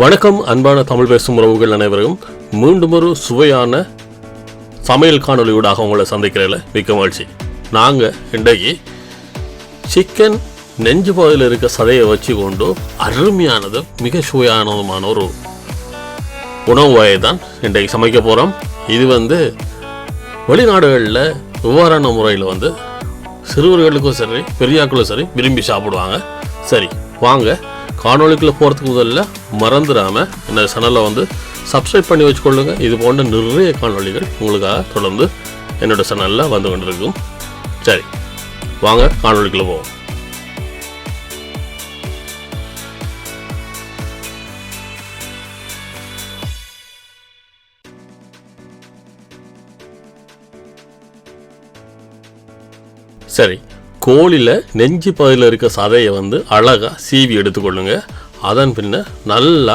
வணக்கம் அன்பான தமிழ் பேசும் உறவுகள் அனைவரும் மீண்டும் ஒரு சுவையான சமையல் காணொலியூடாக உங்களை சந்திக்கிறதுல மிக்க மகிழ்ச்சி. நாங்கள் இன்றைக்கு சிக்கன் நெஞ்சு பகுதியில் இருக்க சதையை வச்சு கொண்டு அருமையானதும் மிக சுவையானதுமான ஒரு உணவு வகையை தான் இன்றைக்கு சமைக்க போகிறோம் இது வந்து வெளிநாடுகளில் இவ்வாறான முறையில் வந்து சிறுவர்களுக்கும் சரி பெரியாக்களும் சரி விரும்பி சாப்பிடுவாங்க. சரி வாங்க. காணொலிக்குள்ளே போகிறதுக்கு முதல்ல மறந்துடாமல் இந்த சேனலை வந்து சப்ஸ்கிரைப் பண்ணி வச்சுக்கொள்ளுங்க. இது போன்ற நிறைய காணொளிகள் உங்களுக்காக தொடர்ந்து என்னோட சேனலில் வந்து கொண்டிருக்கும். சரி வாங்க காணொலிக்குள்ளே போவோம். சரி கோழியில் நெஞ்சு பகுதியில் இருக்க சதையை வந்து அழகாக சீவி எடுத்துக்கொள்ளுங்க. அதன் பின்ன நல்லா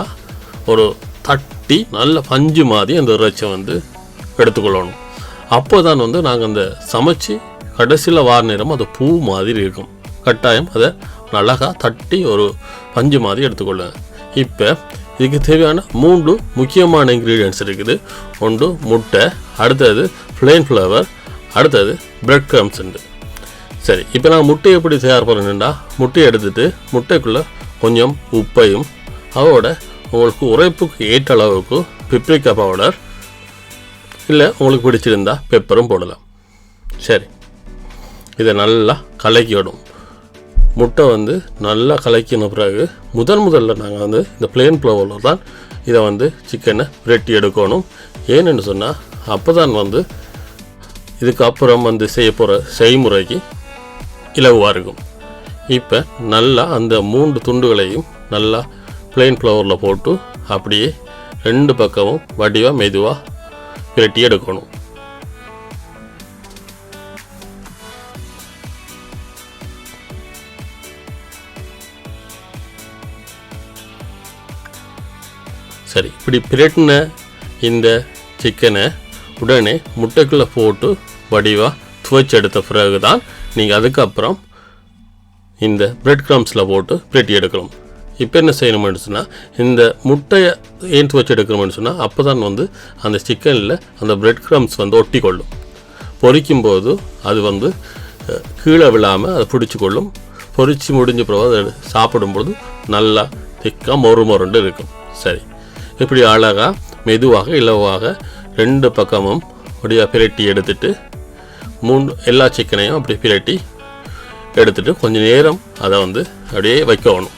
ஒரு தட்டி நல்ல பஞ்சு மாதிரி அந்த இறைச்சை வந்து எடுத்துக்கொள்ளணும். அப்போ தான் வந்து நாங்கள் அந்த சமைச்சு கடைசியில் வார நேரம் அது பூ மாதிரி இருக்கும். கட்டாயம் அதை அழகாக தட்டி ஒரு பஞ்சு மாதிரி எடுத்துக்கொள்ளுங்க. இப்போ இதுக்கு தேவையான மூன்று முக்கியமான இன்க்ரீடியன்ஸ் இருக்குது. ஒன்று முட்டை அடுத்தது பிளெயின் ஃப்ளவர் அடுத்தது பிரெட் கிரம்ஸ் உண்டு. சரி இப்போ நான் முட்டையை எப்படி தயார் பண்ணணுண்டா முட்டையை எடுத்துட்டு முட்டைக்குள்ளே கொஞ்சம் உப்பையும் அதோட உங்களுக்கு உரைப்புக்கு ஏற்ற அளவுக்கு பிப்ரிக்கா பவுடர் இல்லை உங்களுக்கு பிடிச்சிருந்தா பெப்பரும் போடலாம். சரி இதை நல்லா கலக்கி விடும் முட்டை வந்து நல்லா கலக்கின பிறகு முதன் முதல்ல நாங்கள் வந்து இந்த பிளேன் ஃப்ளவரில் தான் இதை வந்து சிக்கனை பிரட்டி எடுக்கணும். ஏன்னு சொன்னால் அப்போ தான் வந்து இதுக்கு அப்புறம் வந்து செய்ய போகிற செய்முறைக்கு இலகுவாக இருக்கும். இப்போ நல்லா அந்த மூன்று துண்டுகளையும் நல்லா பிளெயின் ஃப்ளவரில் போட்டு அப்படியே ரெண்டு பக்கமும் வடிவாக மெதுவாக பிரட்டி எடுக்கணும். சரி இப்படி பிரட்டின இந்த சிக்கனை உடனே முட்டைக்குள்ளே போட்டு வடிவாக துவைச்சு எடுத்த பிறகு தான் நீங்கள் அதுக்கப்புறம் இந்த பிரெட் க்ரம்ஸில் போட்டு பிரட்டி எடுக்கணும். இப்போ என்ன செய்யணும்னு சொன்னால் இந்த முட்டையை ஏன் வச்சு எடுக்கணும்னு சொன்னால் அப்போ தான் வந்து அந்த சிக்கனில் அந்த பிரெட் க்ரம்ஸ் வந்து ஒட்டி கொள்ளும் பொரிக்கும் போது அது வந்து கீழே விழாமல் அதை பிடிச்சி கொள்ளும் பொறிச்சு முடிஞ்ச பிறகு அதை சாப்பிடும்பொழுது நல்லா திக்காக மொறு மொருண்டு இருக்கும். சரி. இப்படி அழகாக மெதுவாக இலவாக ரெண்டு பக்கமும் அப்படியே பிரட்டி எடுத்துட்டு மூணு எல்லா சிக்கனையும் அப்படி பிரட்டி எடுத்துட்டு கொஞ்சம் நேரம் அதை வந்து அப்படியே வைக்கணும்.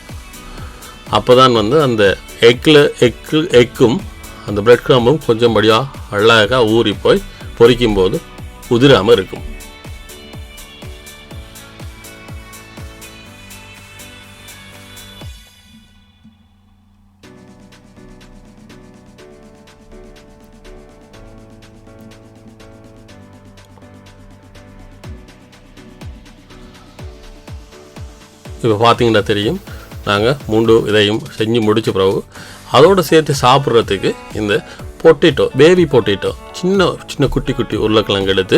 அப்போ தான் வந்து அந்த எக்கில் எக்கு எக்கும் அந்த பிரெட் கிராம்பும் கொஞ்சம் படியாக அழகாக ஊறி போய் பொரிக்கும் போது உதிராமல் இருக்கும். இப்போ பார்த்தீங்கன்னா தெரியும். நாங்கள் மூண்டு இதையும் செஞ்சு முடித்த பிறகு அதோடு சேர்த்து சாப்பிட்றதுக்கு இந்த பொட்டேட்டோ பேபி பொட்டேட்டோ சின்ன சின்ன குட்டி குட்டி உருளைக்கிழங்கு எடுத்து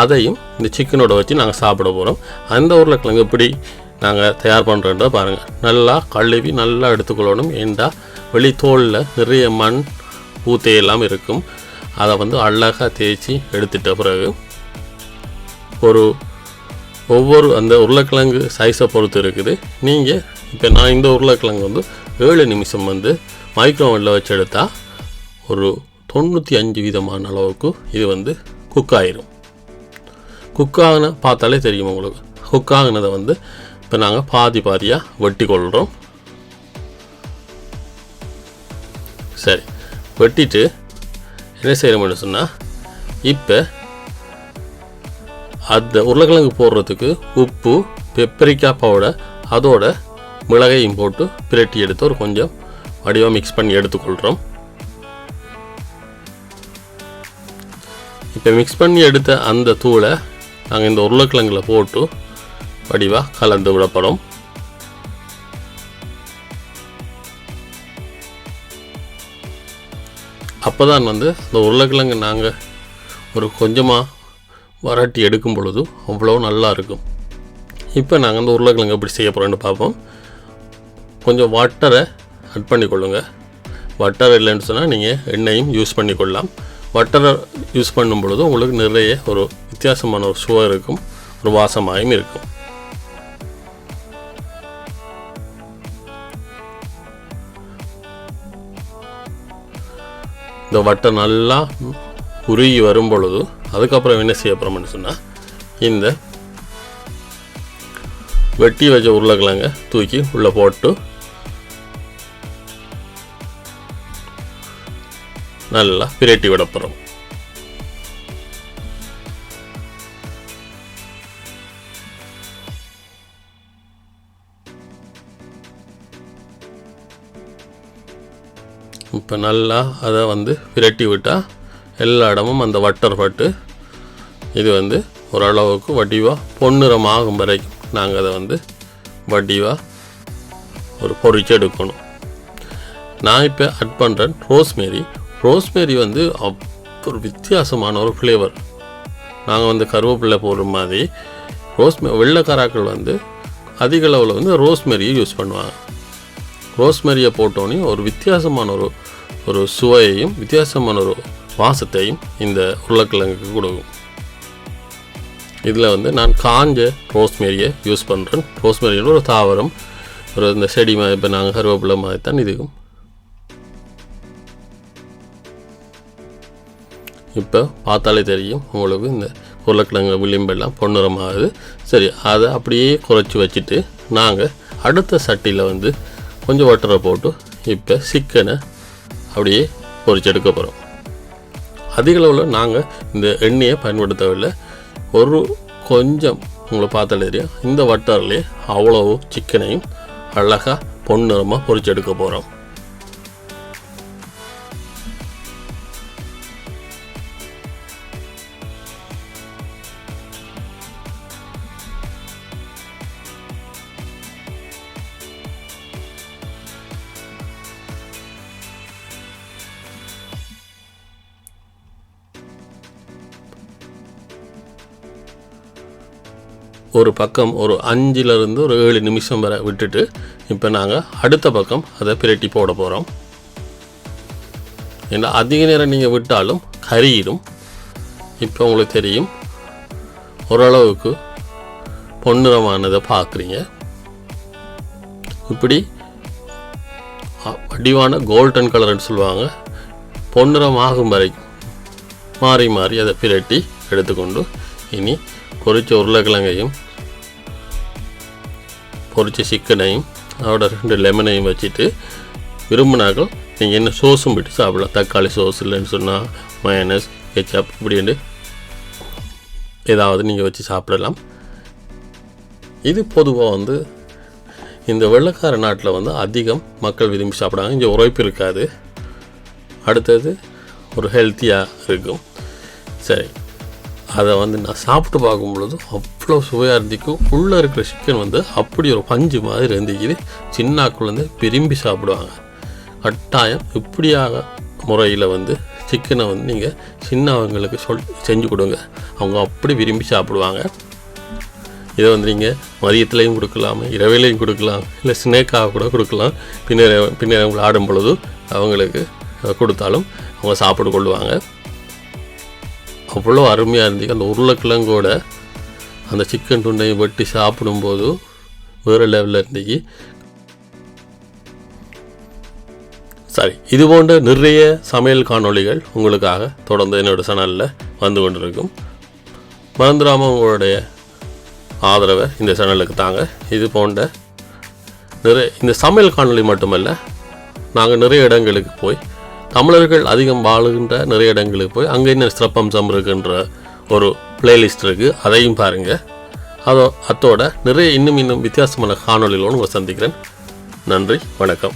அதையும் இந்த சிக்கனோட வச்சு நாங்கள் சாப்பிட போகிறோம் அந்த உருளைக்கிழங்கு எப்படி நாங்கள் தயார் பண்ணுறோன்றதை பாருங்கள் நல்லா கழுவி நல்லா எடுத்துக்கொள்ளணும். ஏண்டா வெளித்தோளில் நிறைய மண் ஊத்தையெல்லாம் இருக்கும். அதை வந்து அழகாக தேய்ச்சி எடுத்துட்ட பிறகு ஒரு ஒவ்வொரு அந்த உருளைக்கிழங்கு சைஸை பொறுத்து இருக்குது. நீங்கள் இப்போ நான் இந்த உருளைக்கிழங்கு வந்து ஏழு நிமிஷம் வந்து மைக்ரோவனில் வச்சு எடுத்தால் ஒரு தொண்ணூற்றி அஞ்சு விதமான அளவுக்கு இது வந்து குக் ஆயிரும். குக் ஆகின பார்த்தாலே தெரியும் உங்களுக்கு. குக் ஆகினதை வந்து இப்போ நாங்கள் பாதி பாதியாக வெட்டி கொள்கிறோம் சரி. வெட்டிட்டு என்ன செய்கிறோம்னு சொன்னால் இப்போ அந்த உருளைக்கிழங்கு போடுறதுக்கு உப்பு பெப்பரிக்கா பவுடர் அதோட மிளகையும் போட்டு பிரட்டி எடுத்து ஒரு கொஞ்சம் வடிவாக மிக்ஸ் பண்ணி எடுத்துக்கொள்கிறோம் இப்போ மிக்ஸ் பண்ணி எடுத்த அந்த தூளை நாங்கள் இந்த உருளைக்கிழங்குல போட்டு வடிவாக கலந்து விடப்படும். அப்போ தான் வந்து இந்த உருளைக்கிழங்கு நாங்கள் ஒரு கொஞ்சமாக வரட்டி எடுக்கும் பொழுது அவ்வளோ நல்லா இருக்கும். இப்போ நாங்கள் அந்த உருளைக்கிழங்கு எப்படி செய்ய போகிறோன்னு பார்ப்போம். கொஞ்சம் வாட்டரை அட் பண்ணிக்கொள்ளுங்கள் வட்டர் இல்லைன்னு சொன்னால் நீங்கள் எண்ணெயும் யூஸ் பண்ணிக்கொள்ளலாம். வட்டரை யூஸ் பண்ணும் பொழுது உங்களுக்கு நிறைய ஒரு வித்தியாசமான ஒரு சுவை இருக்கும் ஒரு வாசமாயும் இருக்கும். இந்த வட்டை நல்லா உருகி வரும் பொழுது அதுக்கப்புறம் என்ன செய்ய போகிறோம்னு சொன்னால் இந்த வெட்டி வச்ச உருளைக்கிழங்க தூக்கி உள்ளே போட்டு நல்லா பிரட்டி விட போகிறோம் இப்போ நல்லா அதை வந்து விரட்டி விட்டால் எல்லா இடமும் அந்த வட்டர் பட்டு இது வந்து ஓரளவுக்கு வடிவாக பொன்னிறம் ஆகும் வரைக்கும். நாங்கள் அதை வந்து வடிவாக ஒரு பொரிச்சு எடுக்கணும். நான் இப்போ அட் பண்ணுறேன் ரோஸ்மேரி ரோஸ்மேரி வந்து அப்~ ஒரு வித்தியாசமான ஒரு ஃப்ளேவர் நாங்கள் வந்து கருவேப்பிலை போடுற மாதிரி. ரோஸ்மே வெள்ளைக்காராக்கள் வந்து அதிக அளவில் வந்து ரோஸ்மேரியை யூஸ் பண்ணுவாங்க. ரோஸ்மெரியை போட்டோன்னே ஒரு வித்தியாசமான ஒரு ஒரு சுவையையும் வித்தியாசமான ஒரு வாசத்தையும் இந்த உருளைக்கிழங்குக்கு கொடுக்கும். இதில் வந்து நான் காஞ்ச ரோஸ்மேரியை யூஸ் பண்ணுறேன். ரோஸ்மேரியில் ஒரு தாவரம் ஒரு இந்த செடி மாதிரி இப்போ நாங்கள் கருவேப்பிலை மாதிரி தான் இதுக்கும் இப்போ பார்த்தாலே தெரியும் உங்களுக்கு இந்த உருளைக்கிழங்கு விளிம்பெல்லாம் பொன்னிறமாகுது. சரி அதை அப்படியே குறைச்சி வச்சுட்டு நாங்கள் அடுத்த சட்டியில் வந்து கொஞ்சம் வட்டரை போட்டு இப்போ சிக்கனை அப்படியே பொறிச்செடுக்க போகிறோம். அதிகளவில் நாங்கள் இந்த எண்ணெயை பயன்படுத்தவில்லை. ஒரு கொஞ்சம் உங்களை பார்த்தாலே தெரியும். இந்த வட்டாரிலே அவ்வளவு சிக்கனையும் அழகாக பொன்னிறமாக பொரிச்சு எடுக்க போகிறோம் ஒரு பக்கம் ஒரு அஞ்சிலிருந்து ஒரு ஏழு நிமிஷம் வரை விட்டுட்டு இப்போ நாங்கள் அடுத்த பக்கம் அதை பிரட்டி போட போகிறோம் ஏன்னா அதிக நேரம் நீங்கள் விட்டாலும் கரியிடும். இப்போ உங்களுக்கு தெரியும் ஓரளவுக்கு பொன்னிறமானதை பார்க்குறீங்க. இப்படி வடிவான கோல்டன் கலர்னு சொல்லுவாங்க. பொன்னிறம் ஆகும் வரை மாறி மாறி அதை பிரட்டி எடுத்துக்கொண்டு இனி பொறிச்ச உருளைக்கிழங்கையும் பொரிச்ச சிக்கனையும் அதோட ரெண்டு லெமனையும் வச்சுட்டு விரும்பினாக்கள் நீங்கள் என்ன சோஸும் விட்டு சாப்பிடலாம். தக்காளி சோஸ் இல்லைன்னு சொன்னால் மயனஸ் கெச்சப் இப்படின்னு ஏதாவது நீங்கள் வச்சு சாப்பிடலாம். இது பொதுவாக வந்து இந்த வெள்ளைக்கார நாட்டில் வந்து அதிகம் மக்கள் விரும்பி சாப்பிடாங்க இங்கே உழைப்பு இருக்காது. அடுத்தது ஒரு ஹெல்த்தியாக இருக்கும். சரி. அதை வந்து நான் சாப்பிட்டு பார்க்கும் பொழுது அவ்வளோ சுவையாக இருந்திக்கும் உள்ளே இருக்கிற சிக்கன் வந்து அப்படி ஒரு பஞ்சு மாதிரி இருந்துக்குது சின்ன குழந்தை விரும்பி சாப்பிடுவாங்க. கட்டாயம் இப்படியாக முறையில் வந்து சிக்கனை வந்து நீங்கள் சின்னவங்களுக்கு சொல் செஞ்சு கொடுங்க. அவங்க அப்படி விரும்பி சாப்பிடுவாங்க. இதை வந்து நீங்கள் மதியத்துலேயும் கொடுக்கலாம் இரவிலையும் கொடுக்கலாம் இல்லை ஸ்னேக்காக கூட கொடுக்கலாம். பின்னர் பின்னர் அவங்க ஆடும் பொழுது அவங்களுக்கு கொடுத்தாலும் அவங்க சாப்பிட்டு கொள்ளுவாங்க அவ்வளோ அருமையாக இருந்துச்சு அந்த உருளைக்கிழங்கோட அந்த சிக்கன் துண்டையும் வெட்டி சாப்பிடும்போது வேறு லெவலில் இருந்துச்சு சரி இது போன்ற நிறைய சமையல் காணொளிகள் உங்களுக்காக தொடர்ந்து என்னோடய சேனலில் வந்து கொண்டிருக்கும். மறந்துடாமல் உங்களுடைய ஆதரவை இந்த சேனலுக்கு தாங்க. இது போன்ற நிறைய இந்த சமையல் காணொளி மட்டுமல்ல நாங்கள் நிறைய இடங்களுக்கு போய் தமிழர்கள் அதிகம் வாழுகின்ற நிறைய இடங்களுக்கு போய் அங்கே என்ன சிறப்பம்சம் இருக்குன்ற ஒரு பிளேலிஸ்ட் இருக்குது அதையும் பாருங்கள் அதோ அத்தோட நிறைய இன்னும் இன்னும் வித்தியாசமான காணொலிகளோடு உங்களை சந்திக்கிறேன். நன்றி வணக்கம்.